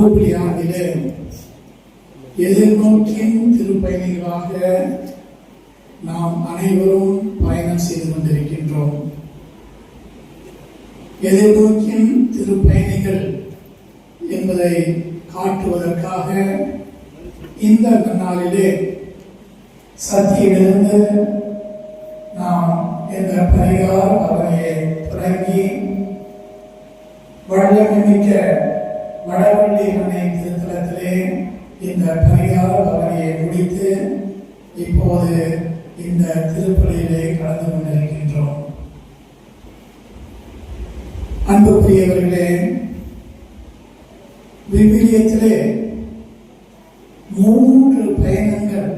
Jubilee ஆண்டிலே திருப்பயணிகளாக நாம் அனைவரும் பயணம் செய்து கொண்டிருக்கின்றோம். எதிர்நோக்கின் திருப்பயணிகள் என்பதை காட்டுவதற்காக இந்த நாளிலே சத்தியிலிருந்து நாம் என்ற பரிகார அவரையை தொடங்கி வழங்க வடவள்ளி அன்னை திருத்தலத்திலே இந்த பரிகார பவனியை முடித்து இப்போது இந்த திருப்பலியிலே கலந்து கொண்டிருக்கின்றோம். அன்புக்குரியவர்களே விவிலியத்திலே மூன்று பயணங்கள்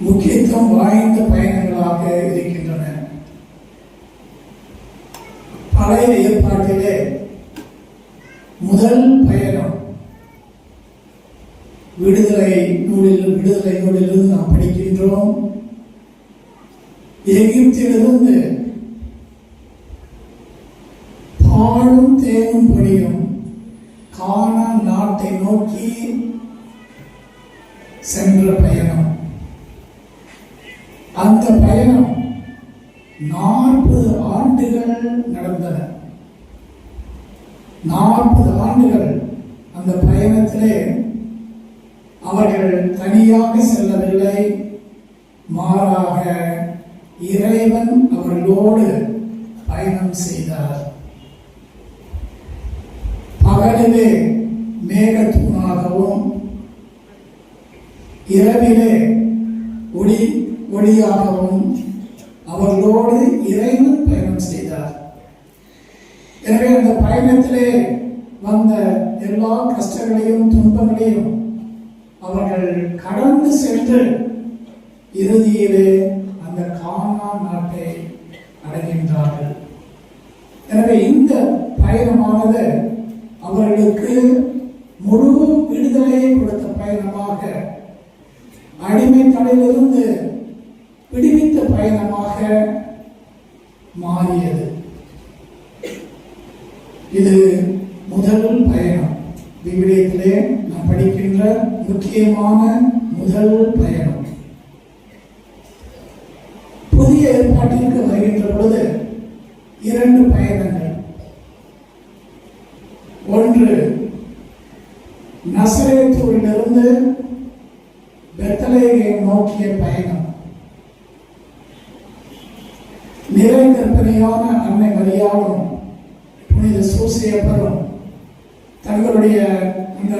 முக்கியத்துவம் வாய்ந்த பயணங்களாக இருக்கின்றன. பழைய ஏற்பாட்டிலே முதல் பயணம் விடுதலை நூலில் விடுதலை நூலிலிருந்து நாம் படிக்கின்றோம். எகிப்திலிருந்து பாடும் தேனும் படியும். காணா நாட்டை நோக்கி சென்ற பயணம். அந்த பயணம் நாற்பது ஆண்டுகள் நடந்தன. நாற்பது ஆண்டுகள் அந்த பயணத்திலே அவர்கள் தனியாக செல்லவில்லை. மாறாக இறைவன் அவர்களோடு பயணம் செய்தார். பகலிலே மேகத்தூணாகவும் இரவிலே ஒளி ஒளியாகவும் அவர்களோடு இறைவன் பயணம் எனவே அந்த பயணத்திலே வந்த எல்லா கஷ்டங்களையும் துன்பங்களையும் அவர்கள் கடந்து சென்று இறுதியிலே அந்த கானா நாட்டை அடைகின்றார்கள். எனவே இந்த பயணமானது அவர்களுக்கு முழு விடுதலையை கொடுத்த பயணமாக அடிமை தலையிலிருந்து விடுவித்த பயணமாக மாறியது. இது முதல் பயணம். விவிலியத்திலே நாம் படிக்கின்ற முக்கியமான முதல் பயணம். புதிய ஏற்பாட்டிற்கு வருகின்ற பொழுது இரண்டு பயணங்கள். ஒன்று நசரேத்தூரிலிருந்து பெத்தலேயை நோக்கிய பயணம். நிறை கற்பனையான அன்னை மரியாளும் புனித சூசியப்பரும் தங்களுடைய அந்த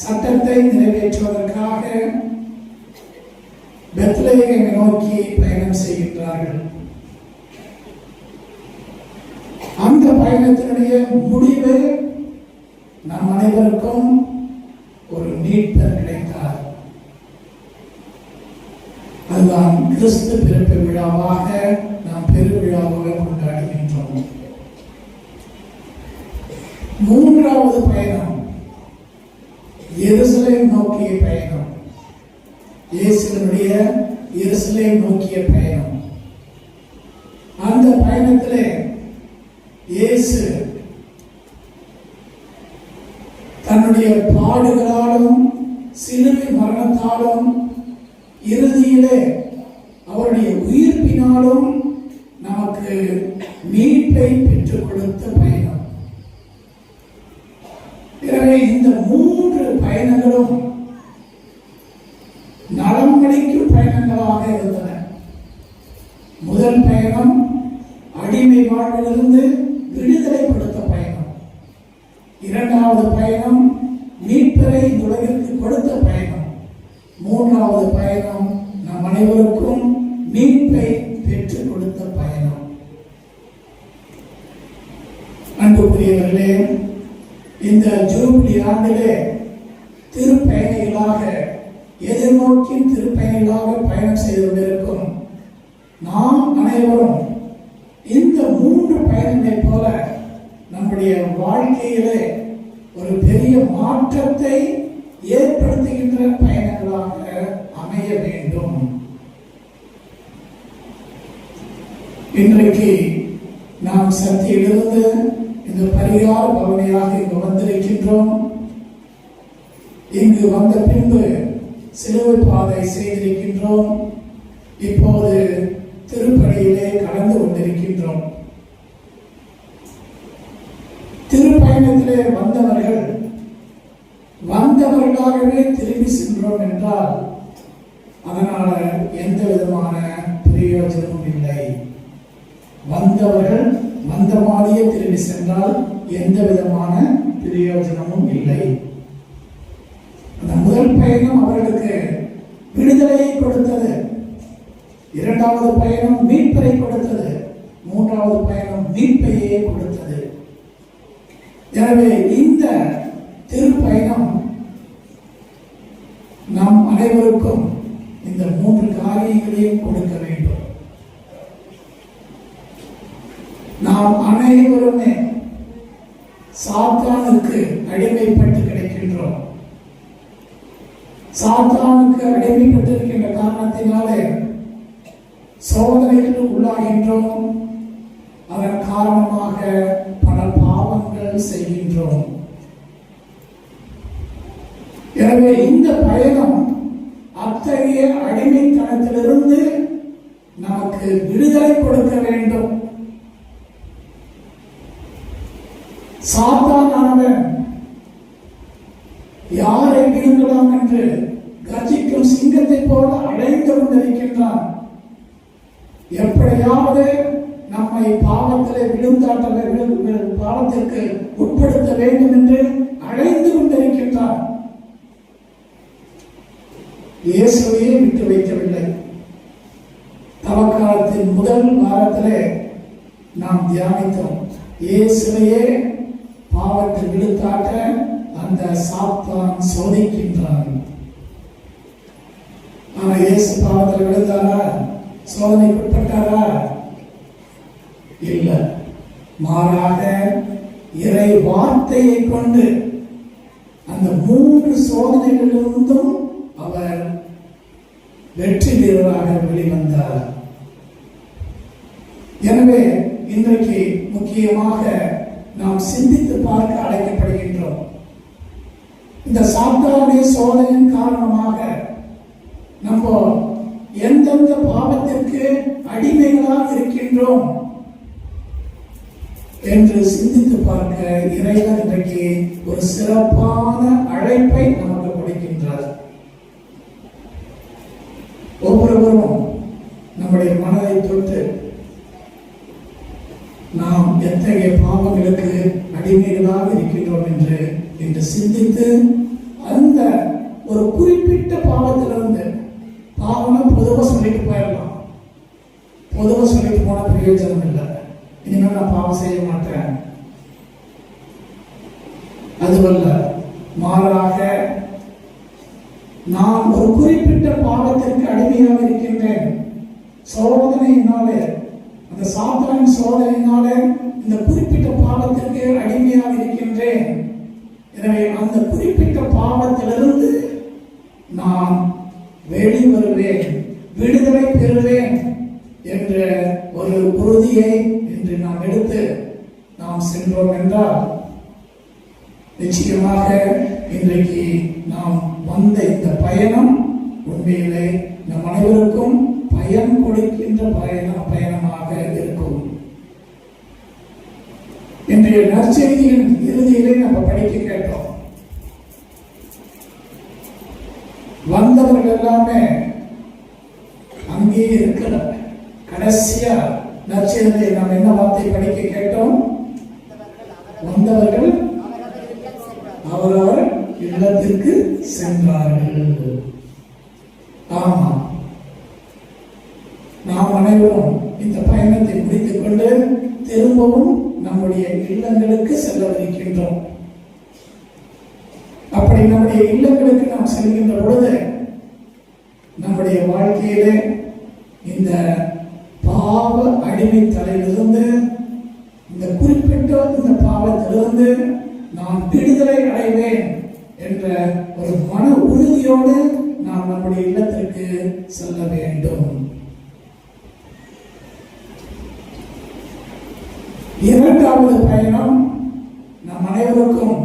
சட்டத்தை நிறைவேற்றுவதற்காக பெத்லேயை நோக்கி பயணம் செய்கின்றார்கள். அந்த பயணத்தினுடைய முடிவு நம் அனைவருக்கும் ஒரு மீட்பர் கிடைத்தார். அதுதான் கிறிஸ்து பிறப்பு விழாவாக நாம் பெருவிழாவாக கொண்டு மூன்றாவது பயணம் எருசலேம் நோக்கிய பயணம். இயேசுனுடைய எருசலேம் நோக்கிய பயணம். அந்த பயணத்திலே இயேசு தன்னுடைய பாடுகளாலும் சிலுவை மரணத்தாலும் இறுதியிலே அவருடைய உயிர்ப்பினாலும் நமக்கு மீட்பை பெற்றுக் கொடுத்த பயணம். எனவே இந்த மூன்று பயணங்களும் நலம் கிடைக்கும் பயணங்களாக இருந்தன. முதல் பயணம் அடிமை வாழ்விலிருந்து விடுதலை கொடுத்த பயணம். இரண்டாவது பயணம் மீட்பரை இந்த உலகிற்கு கொடுத்த பயணம். மூன்றாவது பயணம் நம் அனைவருக்கும் மீட்பை பெற்றுக் கொடுத்த பயணம். அன்புக்குரியவர்களே இந்த ஜூபிலி ஆண்டிலே திருப்பயணிகளாக எதிர்நோக்கி திருப்பயணிகளாக பயணம் செய்து கொண்டிருக்கும் நாம் அனைவரும் இந்த மூன்று பயணங்களைப் போல நம்முடைய வாழ்க்கையிலே ஒரு பெரிய மாற்றத்தை ஏற்படுத்துகின்ற பயணங்களாக அமைய வேண்டும். இன்றைக்கு நாம் சத்தியிலிருந்து இந்த பரிகார பவனியாக இங்கு வந்திருக்கின்றோம் இங்கு வந்த பின்பு சிலுவை பாதை செய்திருக்கின்றோம் இப்போது திருப்பணியிலே கலந்து கொண்டிருக்கின்றோம். திருப்பயணத்திலே வந்தவர்கள் வந்தவர்களாகவே திரும்பி சென்றோம் என்றால் அதனால எந்த விதமான பிரயோஜனமும் இல்லை. வந்தவர்கள் வந்த மாதிரியே திரும்பி சென்றால் எந்த விதமான பிரயோஜனமும் இல்லை. அந்த முதல் பயணம் அவர்களுக்கு விடுதலையை கொடுத்தது. இரண்டாவது பயணம் மீட்பரை கொடுத்தது. மூன்றாவது பயணம் மீட்பையே கொடுத்தது. எனவே இந்த திருப்பயணம் நாம் அனைவருக்கும் இந்த மூன்று காரியங்களையும் கொடுக்க வேண்டும். நாம் அனைவருமே சாத்தானுக்கு அடிமைப்பட்டு கிடைக்கின்றோம். சாத்தானுக்கு அடிமைப்பட்டிருக்கின்ற காரணத்தினாலே சோதனைக்கு உள்ளாகின்றோம். அதன் காரணமாக பல பாவங்கள் செய்கின்றோம். எனவே இந்த பயணம் அத்தகைய அடிமைத்தனத்திலிருந்து நமக்கு விடுதலை கொடுக்க வேண்டும். இருக்கலாம் என்று கர்ஜிக்கும் சிங்கத்தை போல அடைந்து கொண்டிருக்கின்றான். எப்படியாவது நம்மை பாவத்திலே விழுந்தாட்டல பாவத்திற்கு உட்படுத்த வேண்டும் என்று அழைந்து கொண்டிருக்கின்றார் இயேசுவையே விட்டு வைக்கவில்லை. தவக்காலத்தின் முதல் வாரத்திலே நாம் தியானித்தோம். இயேசுவையே பாவத்தில் விழுத்தாட்ட அந்த சாத்தான் சோதிக்கின்றான். ஆனா இயேசு பாவத்தில் விழுந்தாரா? சோதனைக்குட்பட்டாரா? இல்ல. மாறாக இறை வார்த்தையை கொண்டு அந்த மூன்று சோதனைகளிலிருந்தும் அவர் வெற்றி வீரராக வெளிவந்தார். எனவே இன்றைக்கு முக்கியமாக நாம் சிந்தித்து பார்க்க அழைக்கப்படுகின்றோம். இந்த சாத்தானுடைய சோதனையின் காரணமாக நம்ம எந்தெந்த பாவத்திற்கு அடிமைகளாக இருக்கின்றோம் என்று சிந்தித்து பார்க்க இறைவன் இன்றைக்கு ஒரு சிறப்பான அழைப்பை நமக்கு கொடுக்கின்றார். ஒவ்வொருவரும் நம்முடைய மனதை தொட்டு நாம் எத்தகைய பாவங்களுக்கு அடிமைகளாக இருக்கின்றோம் என்று என்று சிந்தித்து அந்த ஒரு குறிப்பிட்ட பாவத்திலிருந்து பாவம்னா பொதுவாக சொல்லிட்டு போயிடலாம். பொதுவாக சொல்லிட்டு போன பிரயோஜனம் இல்லை. இனிமேல் நான் பாவம் செய்ய மாட்டேன். அதுவல்ல மாறாக நான் ஒரு குறிப்பிட்ட பாவத்திற்கு அடிமையாக இருக்கின்றேன். சோதனையினாலே அந்த சாத்தானின் சோதனையினாலே இந்த குறிப்பிட்ட பாவத்திற்கு அடிமையாக இருக்கின்றேன். எனவே அந்த குறிப்பிட்ட பாவத்திலிருந்து நான் வெளிவருவேன் விடுதலை பெறுவேன் என்ற ஒரு உறுதியை இன்று நாம் எடுத்து நாம் சென்றோம் என்றால் நிச்சயமாக இன்றைக்கு நாம் வந்த இந்த பயணம் உண்மையிலே நம் அனைவருக்கும் பயன் கொடுக்கின்ற பயணம் பயணமாக இருக்கும் இன்றைய நற்செய்தியின் இறுதியிலே நம்ம படிக்க கேட்டோம். வந்தவர்கள் எல்லாமே அங்கேயே இருக்கல கடைசியா நற்செய்தியை நாம் என்ன வார்த்தை படிக்க கேட்டோம்? வந்தவர்கள் அவரவர் இல்லத்திற்கு சென்றார்கள். ஆமா நாம் அனைவரும் இந்த பயணத்தை முடித்துக் கொண்டு திரும்பவும் நம்முடைய இல்லங்களுக்கு செல்லவிருக்கின்றோம் அப்படி நம்முடைய இல்லங்களுக்கு நாம் செல்கின்ற பொழுது நம்முடைய வாழ்க்கையிலே இந்த பாவ அடிமைத்தலையிலிருந்து இந்த குறிப்பிட்ட இந்த பாவத்திலிருந்து நான் விடுதலை அடைவேன் என்ற ஒரு மன உறுதியோடு நாம் நம்முடைய இல்லத்திற்கு செல்ல வேண்டும். இரண்டாவது பயணம் நம் அனைவருக்கும்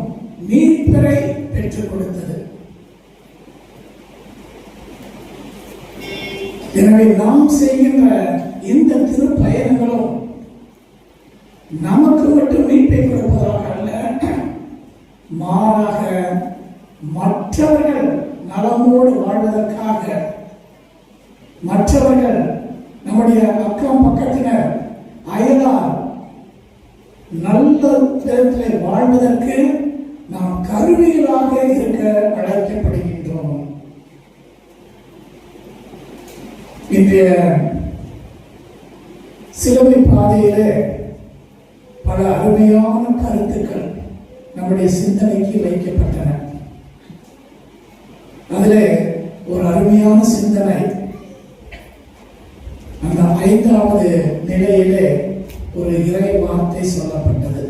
மீட்பரை பெற்றுக் கொடுத்தது. எனவே நாம் செய்கின்ற இந்த திருப்பயணங்களும் நமக்கு மட்டும் மீட்பை கொடுப்பதாக அல்ல. மாறாக மற்றவர்கள் நலமோடு வாழ்வதற்காக மற்றவர்கள் நம்முடைய அக்கம் பக்கத்தினர் அயலார் விதத்திலே வாழ்வதற்கு நாம் கருவிகளாக இருக்க அழைக்கப்படுகின்றோம். இன்றைய சிலுவை பாதையிலே பல அருமையான கருத்துக்கள் நம்முடைய சிந்தனைக்கு வைக்கப்பட்டன. அதிலே ஒரு அருமையான சிந்தனை அந்த ஐந்தாவது நிலையிலே ஒரு இறை வார்த்தை சொல்லப்பட்டது.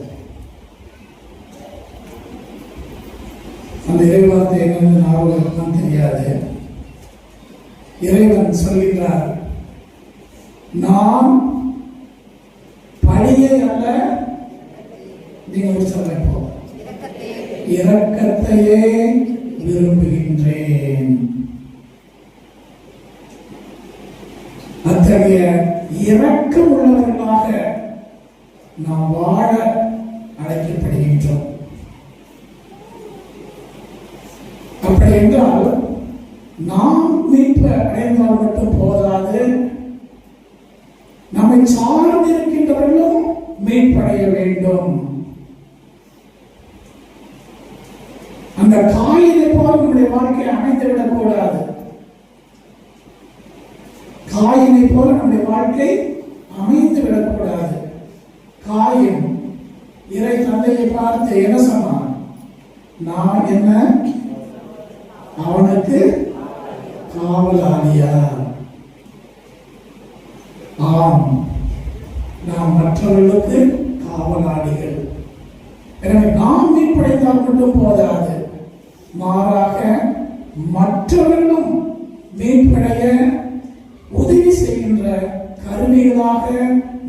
அந்த இறை வார்த்தை ஞாபகம் தெரியாது. இறைவன் சொல்கின்றார் நான் பழியை அல்ல நீங்க ஒரு இரக்கத்தையே விரும்புகின்றேன். அத்தகைய இரக்கம் உள்ளவர்களாக நாம் வாழ அழைக்கப்படுகின்றோம் அப்படி என்றால் நாம் மீட்பு அடைந்தால் மட்டும் போதாது. நம்மை சார்ந்திருக்கின்றவர்களும் மீட்படைய வேண்டும். அந்த காயினை போல நம்முடைய வாழ்க்கை அமைந்து விடக்கூடாது காயினை போல நம்முடைய வாழ்க்கை அமைந்து விடக்கூடாது காயின் இறை தந்தையை பார்த்து என்ன சொன்னான்? நான் என்ன அவனுக்கு காவலாளியா? ஆம் நாம் மற்றவர்களுக்கு காவலாளிகள். எனவே நாம் மீன்படைத்தால் மட்டும் போதாது. மாறாக மற்றவர்களும் மீன்படைய உதவி செய்கின்ற கருவிகளாக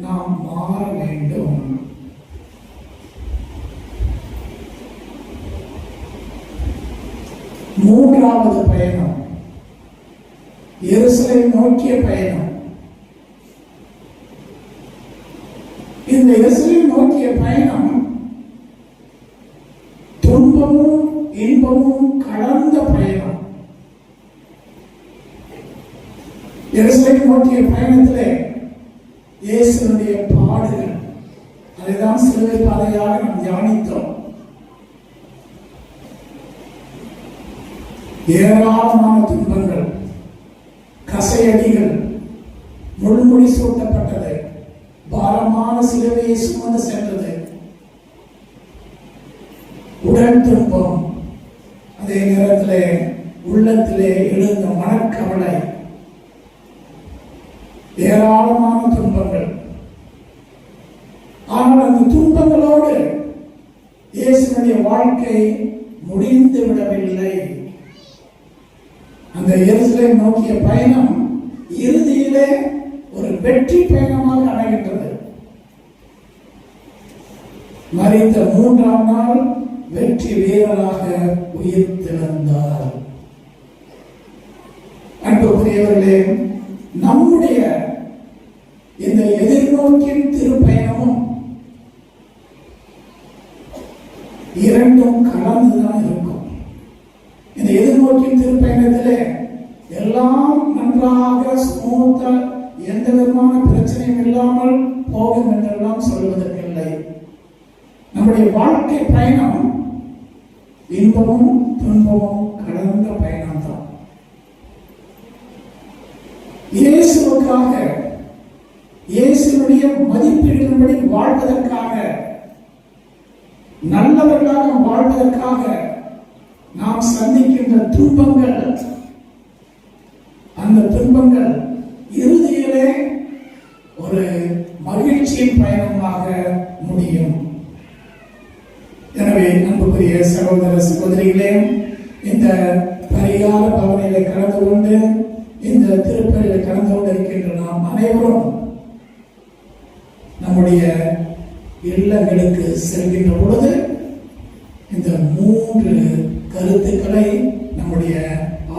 நாம் மாற வேண்டும் மூன்றாவது பயணம் நோக்கிய பயணம். இந்த எருசலேம் நோக்கிய பயணம் துன்பமும் இன்பமும் கலந்த பயணம். எருசலேம் நோக்கிய பயணத்திலே இயேசுனுடைய பாடுகள். அதைதான் சிலுவை பாதையாக நாம் தியானித்தோம். ஏராளமான துன்பங்கள். அடிகள் முள்முடி சூட்டப்பட்டது. பாரமான சிலுவையை சுமந்து சென்றது. உடல் துன்பம் அதே நேரத்திலே உள்ளத்திலே எழுந்த மனக்கவலை. ஏராளமான துன்பங்கள். ஆனால் அந்த துன்பங்களோடு இயேசுடைய வாழ்க்கை முடிந்து விடவில்லை. அந்த எருசலேம் நோக்கிய பயணம் இறுதியிலே ஒரு வெற்றி பயணமாக அமைகின்றது மறைந்த மூன்றாம் நாள் வெற்றி வீரராக உயிர் திறந்தார். அன்புக்குரியவர்களே நம்முடைய இந்த எதிர்நோக்கின் திருப்பயணமும் இரண்டும் கலந்துதான் இருக்கும். இந்த எதிர்நோக்கின் திருப்பயணத்திலே எல்லாம் நன்றாக ஸ்மூத்தா எந்த விதமான பிரச்சனையும் இல்லாமல் போகும் என்றெல்லாம் சொல்வதற்கில்லை நம்முடைய வாழ்க்கை பயணம் இன்பமும் துன்பமும் கலந்த பயணம் தான் இயேசுக்காக இயேசுனுடைய மதிப்பீடுகளின்படி வாழ்வதற்காக நல்லவர்களாக வாழ்வதற்காக நாம் சந்திக்கின்ற துன்பங்கள் துன்பங்கள் இறுதியிலே ஒரு மகிழ்ச்சியின் பயணமாக முடியும். எனவே அன்புக்குரிய சகோதர சகோதரிகளே இந்த பரிகார பவனையில கலந்து கொண்டு இந்த திருப்பதியில கலந்து கொண்டிருக்கின்ற நாம் அனைவரும் நம்முடைய இல்லங்களுக்கு செல்கின்ற பொழுது இந்த மூன்று கருத்துக்களை நம்முடைய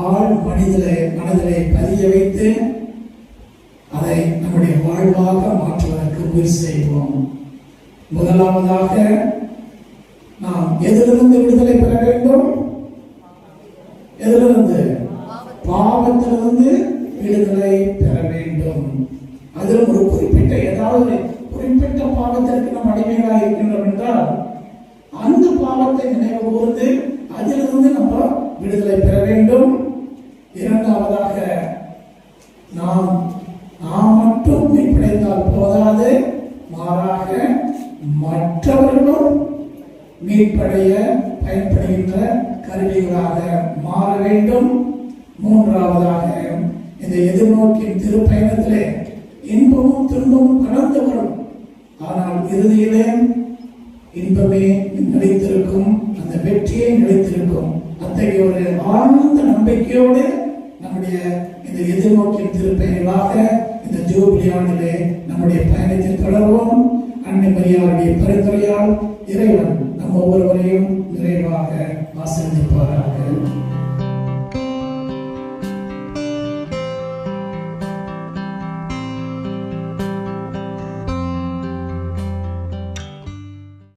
ஆள் மனிதரை மனதிலே பதிய வைத்து அதை நம்முடைய வாழ்வாக மாற்றுவதற்கு முயற்சி செய்வோம். முதலாவதாக நாம் எதிலிருந்து விடுதலை பெற வேண்டும்? எதிலிருந்து? பாவத்திலிருந்து விடுதலை பெற வேண்டும். அதில் ஒரு குறிப்பிட்ட ஏதாவது குறிப்பிட்ட பாவத்திற்கு நாம் அடிமைகளாக இருக்கின்றோம் என்றால் அந்த பாவத்தை நினைவு கூர்ந்து அதிலிருந்து நம்ம விடுதலை பெற வேண்டும். நாம் நாம் மட்டும் மீட்படைந்தால் போதாது. மாறாக மற்றவர்களும் மீட்படைய பயன்படுகின்ற கருவிகளாக மாற வேண்டும். மூன்றாவதாக இந்த எதிர்நோக்கின் திருப்பயணத்திலே இன்பமும் துன்பமும் கடந்து வரும். ஆனால் இறுதியிலே இன்பமே நிலைத்திருக்கும் அந்த வெற்றியை நிலைத்திருக்கும். அத்தகைய ஒரு ஆழ்ந்த நம்பிக்கையோடு நம்முடைய இந்த எதிர்நோக்கின் திருப்பயனாக இந்த ஜூபிலி ஆண்டிலே நம்முடைய பயணத்தில் தொடர்வோம். அன்னை மரியாளுடைய பரிந்துரையால் இறைவன் நம் ஒவ்வொருவரையும் நிறைவாக ஆசீர்வதிப்பார்